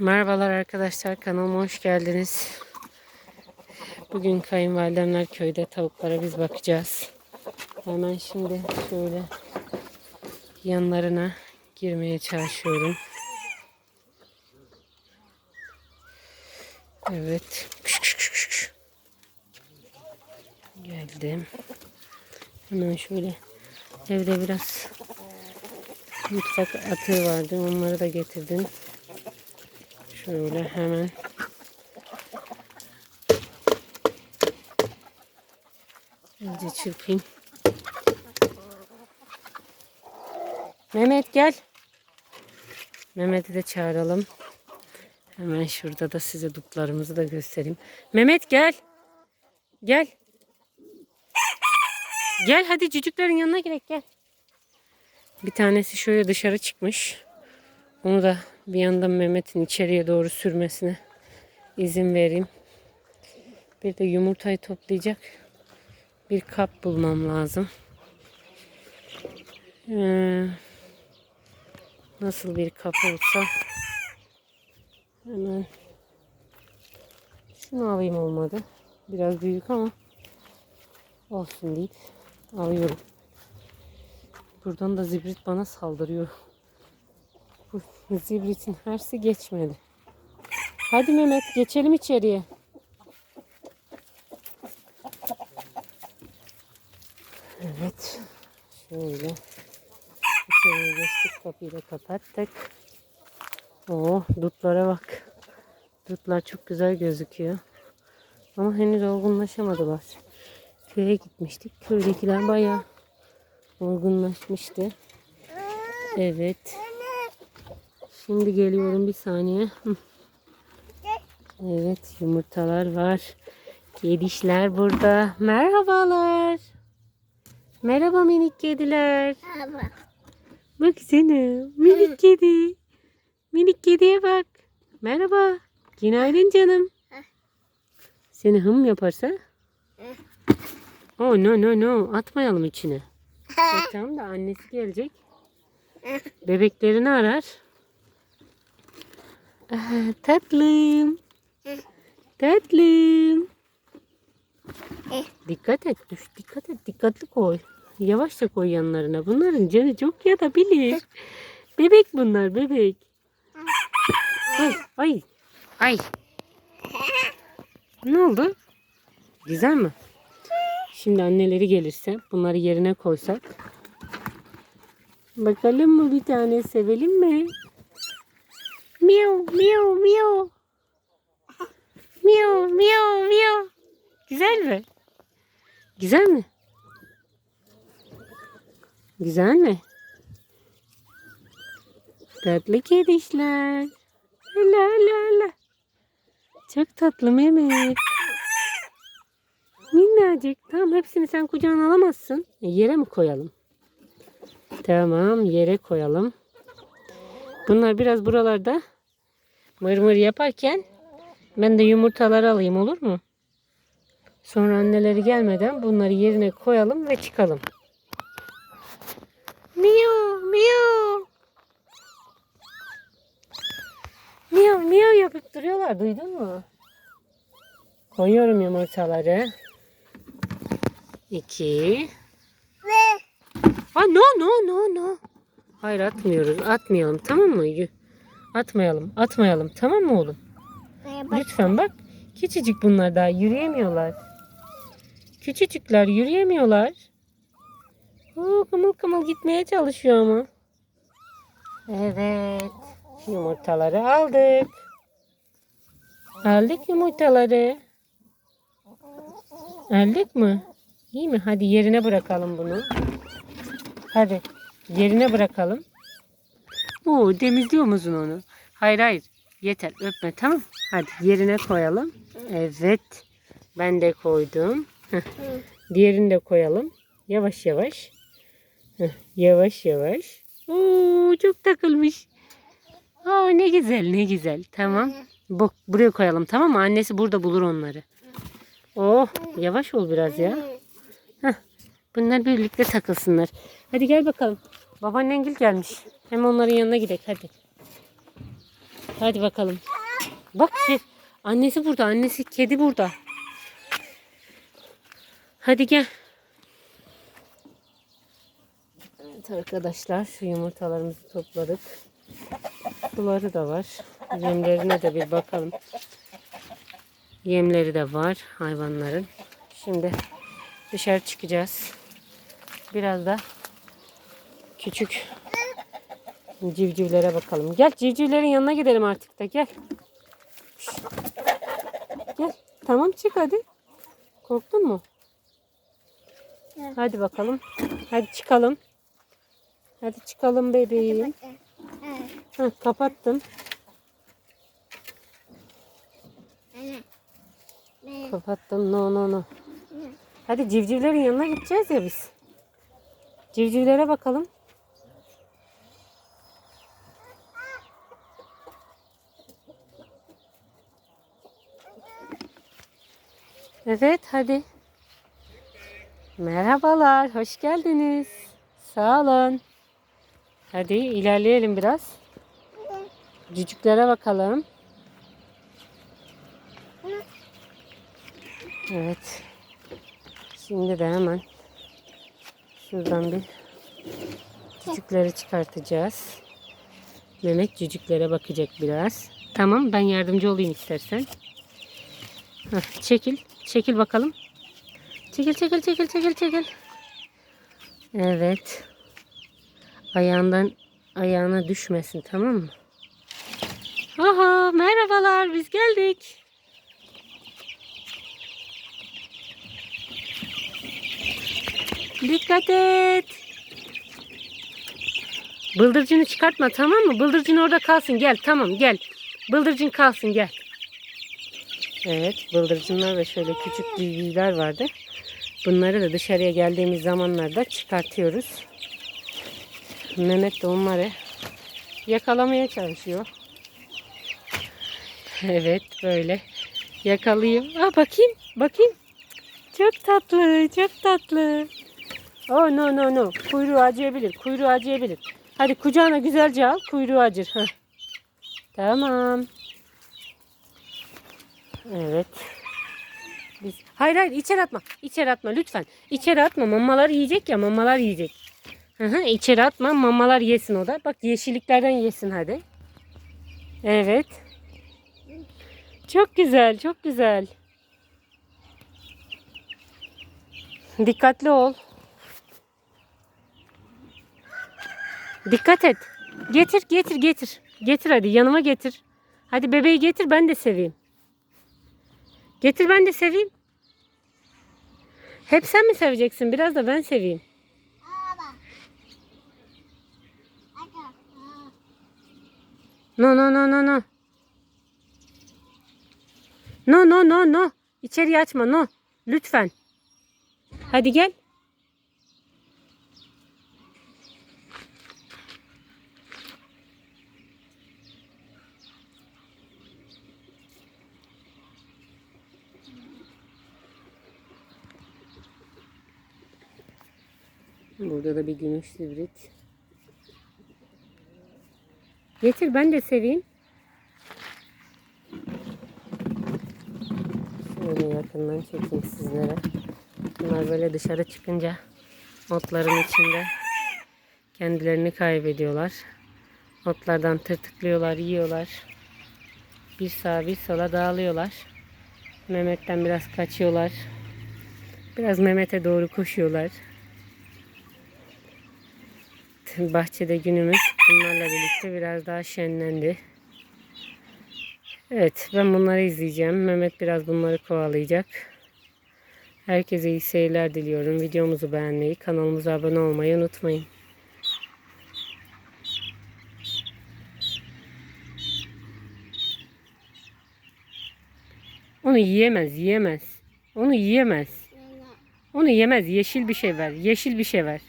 Merhabalar arkadaşlar kanalıma hoş geldiniz. Bugün kayınvalidemler köyde tavuklara biz bakacağız. Hemen şimdi şöyle yanlarına girmeye çalışıyorum. Evet. Geldim. Hemen şöyle evde biraz mutfak atığı vardı. Onları da getirdim. Şöyle hemen iyice çırpayım. Mehmet gel. Mehmet'i de çağıralım. Hemen şurada da size duplarımızı da göstereyim. Mehmet gel. Gel. Gel hadi cücüklerin yanına girek gel. Bir tanesi şöyle dışarı çıkmış. Onu da bir yandan Mehmet'in içeriye doğru sürmesine izin vereyim. Bir de yumurtayı toplayacak bir kap bulmam lazım. Ee, nasıl bir kap olsa hemen şunu alayım olmadı. Biraz büyük ama olsun deyip alıyorum. Buradan da zibrit bana saldırıyor. Bu zibritin hersi geçmedi. Hadi Mehmet geçelim içeriye. Evet. Şöyle. İçeriye geçtik. Kapıyı da kapattık. Oo, dutlara bak. Dutlar çok güzel gözüküyor. Ama henüz olgunlaşamadılar. Köye gitmiştik. Köydekiler bayağı olgunlaşmıştı. Evet. Şimdi geliyorum bir saniye. Evet yumurtalar var. Kedişler burada. Merhabalar. Merhaba minik kediler. Merhaba. Baksana minik kedi. Minik kediye bak. Merhaba. Günaydın canım. Seni hım yaparsa? Oh no no no atmayalım içine. Bak, tamam da annesi gelecek. Bebeklerini arar. Tatlım. Tatlım. Dikkat et, düş, dikkat et, dikkatli koy. Yavaşça koy yanlarına. Bunların canı çok yatabilir. Bebek bunlar, bebek. Ay, ay, ay. Ne oldu? Güzel mi? Şimdi anneleri gelirse bunları yerine koysak. Bakalım mı bir tane sevelim mi? Miau miau miau. Miau miau miau. Güzel mi? Güzel mi? Güzel mi? Tatlı kedişler. Hala hala hala. Çok tatlı Mehmet. Minnacık. Tamam hepsini sen kucağına alamazsın. E, yere mi koyalım? Tamam yere koyalım. Bunlar biraz buralarda mır mır yaparken ben de yumurtaları alayım olur mu? Sonra anneleri gelmeden bunları yerine koyalım ve çıkalım. Miyav miyav. Miyav miyav yapıp duruyorlar duydun mu? Koyuyorum yumurtaları. İki. Ve Aa, no no no no. Hayır atmıyoruz. Atmayalım tamam mı? Atmayalım. Atmayalım tamam mı oğlum? Lütfen bak. Küçücük bunlar daha yürüyemiyorlar. Küçücükler yürüyemiyorlar. Oo, kımıl kımıl gitmeye çalışıyor ama. Evet. Yumurtaları aldık. Aldık yumurtaları. Aldık mı? İyi mi? Hadi yerine bırakalım bunu. Hadi yerine bırakalım. Oo, temizliyor musun onu? Hayır hayır. Yeter öpme tamam. Hadi yerine koyalım. Evet. Ben de koydum. Diğerini de koyalım. Yavaş yavaş. Yavaş yavaş. Oo, çok takılmış. Aa, ne güzel ne güzel. Tamam. Bu, buraya koyalım tamam mı? Annesi burada bulur onları. Oh yavaş ol biraz ya. Heh, bunlar birlikte takılsınlar. Hadi gel bakalım. Babaannen gel gelmiş. Hem onların yanına gidelim hadi. Hadi bakalım. Bak ki annesi burada. Annesi kedi burada. Hadi gel. Evet arkadaşlar şu yumurtalarımızı topladık. Suları da var. Yemlerine de bir bakalım. Yemleri de var hayvanların. Şimdi dışarı çıkacağız. Biraz da küçük civcivlere bakalım. Gel civcivlerin yanına gidelim artık da gel. Gel. Tamam çık hadi. Korktun mu? Evet. Hadi bakalım. Hadi çıkalım. Hadi çıkalım bebeğim. Evet. Heh, kapattım. Ne? Kapattım. No no no. Hadi civcivlerin yanına gideceğiz ya biz. Civcivlere bakalım. Evet hadi. Merhabalar, hoş geldiniz. Sağ olun. Hadi ilerleyelim biraz. Cücüklere bakalım. Evet. Şimdi de hemen şuradan bir cücükleri çıkartacağız. Mehmet cücüklere bakacak biraz. Tamam ben yardımcı olayım istersen. Hah, çekil. Çekil bakalım. Çekil çekil çekil çekil çekil. Evet. Ayağından ayağına düşmesin tamam mı? Aha merhabalar biz geldik. Dikkat et. Bıldırcını çıkartma tamam mı? Bıldırcın orada kalsın. Gel tamam gel. Bıldırcın kalsın gel. Evet bıldırcınlar ve şöyle küçük civcivler vardı. Bunları da dışarıya geldiğimiz zamanlarda çıkartıyoruz. Mehmet de onları yakalamaya çalışıyor. Evet böyle yakalayayım. Aa, bakayım bakayım. Çok tatlı çok tatlı. Oh no no no. Kuyruğu acıyabilir. Kuyruğu acıyabilir. Hadi kucağına güzelce al. Kuyruğu acır. Heh. Tamam. Evet. Biz... Hayır hayır içeri atma. İçeri atma lütfen. İçeri atma. Mamalar yiyecek ya. Mamalar yiyecek. Hı hı, içeri atma. Mamalar yesin o da. Bak yeşilliklerden yesin hadi. Evet. Çok güzel. Çok güzel. Dikkatli ol. Dikkat et. Getir, getir, getir. Getir hadi yanıma getir. Hadi bebeği getir ben de seveyim. Getir ben de seveyim. Hep sen mi seveceksin? Biraz da ben seveyim. No no no no no. No no no no. İçeri açma no. Lütfen. Hadi gel. Burada da bir gümüş sivrit. Getir ben de seveyim. Şöyle yakından çekeyim sizlere. Bunlar böyle dışarı çıkınca otların içinde kendilerini kaybediyorlar. Otlardan tırtıklıyorlar, yiyorlar. Bir sağa bir sola dağılıyorlar. Mehmet'ten biraz kaçıyorlar. Biraz Mehmet'e doğru koşuyorlar. Bahçede günümüz bunlarla birlikte biraz daha şenlendi. Evet ben bunları izleyeceğim. Mehmet biraz bunları kovalayacak. Herkese iyi seyirler diliyorum. Videomuzu beğenmeyi, kanalımıza abone olmayı unutmayın. Onu yiyemez, yiyemez. Onu yiyemez. Onu yemez. Yeşil bir şey ver. Yeşil bir şey ver.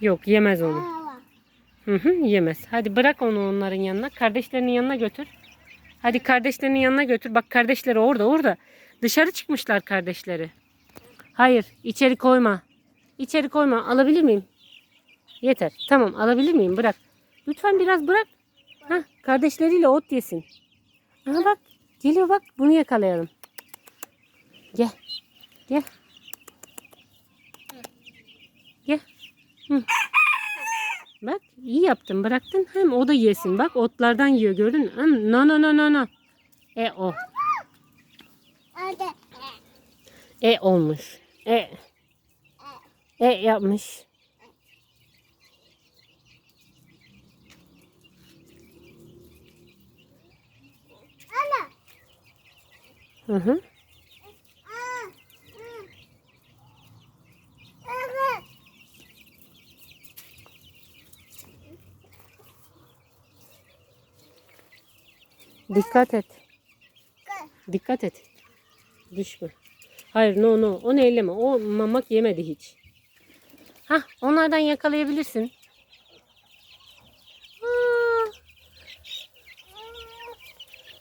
Yok yemez onu. Hı hı yemez. Hadi bırak onu onların yanına. Kardeşlerinin yanına götür. Hadi kardeşlerinin yanına götür. Bak kardeşleri orada orada. Dışarı çıkmışlar kardeşleri. Hayır içeri koyma. İçeri koyma. Alabilir miyim? Yeter. Tamam alabilir miyim? Bırak. Lütfen biraz bırak. Hah, kardeşleriyle ot yesin. Aha bak geliyor bak bunu yakalayalım. Gel. Gel. Bak iyi yaptın bıraktın hem o da yesin. Bak otlardan yiyor gördün mü? Hı, No no no no no. E o. E olmuş. E. E yapmış. Ana. Hı hı. Aa. Hı. Evet. Dikkat et. Dikkat et. Düşme. Hayır no no. Onu elleme. O mamak yemedi hiç. Hah onlardan yakalayabilirsin.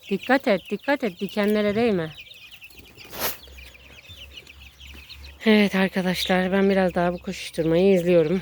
Dikkat et. Dikkat et. Dikenlere değme. Evet arkadaşlar ben biraz daha bu koşuşturmayı izliyorum.